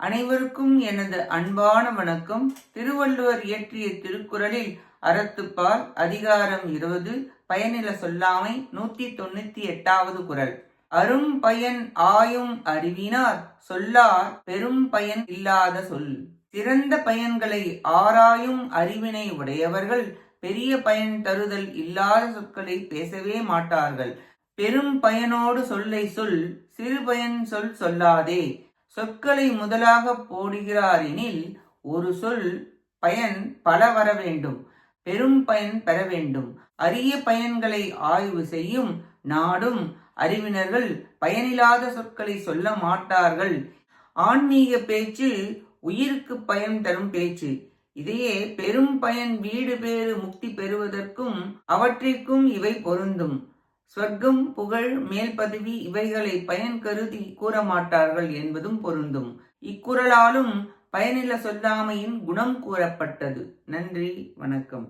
அனைவருக்கும் எனது அன்பான வணக்கம். திருவள்ளுவர் இயற்றிய திருக்குறளில் அறத்துப்பால் அதிகாரம் இருபது பயனில சொல்லாமை நூத்தி தொண்ணூத்தி எட்டாவது குறள். அரும் பயன் ஆயும் அறிவினார் சொல்லார் பெரும் பயன் இல்லாத சொல். சிறந்த பயன்களை ஆராயும் அறிவினை உடையவர்கள் பெரிய பயன் தருதல் இல்லாத சொற்களை பேசவே மாட்டார்கள். பெரும் பயனோடு சொல்லை சொல் சிறு பயன் சொல் சொல்லாதே. சொற்களை முதலாக போடுகிறாரெனில் ஒரு சொல் பயன் பல வர வேண்டும். பெரும் பயன் பெற வேண்டும். அரிய பயன்களை ஆய்வு செய்யும் நாடும் அறிவினர்கள் பயனில்லாத சொற்களை சொல்ல மாட்டார்கள். ஆன்மீக பேச்சு உயிருக்கு பயன் தரும் பேச்சு. இதையே பெரும் பயன் வீடு பேறு முக்தி பெறுவதற்கும் அவற்றிற்கும் இவை பொருந்தும். சொர்க்கம் புகழ் மேல் பதவி இவைகளை பயன் கருதி கூற மாட்டார்கள் என்பதும் பொருந்தும். இக்குறளாலும் பயனில சொல்லாமையின் குணம் கூறப்பட்டது. நன்றி வணக்கம்.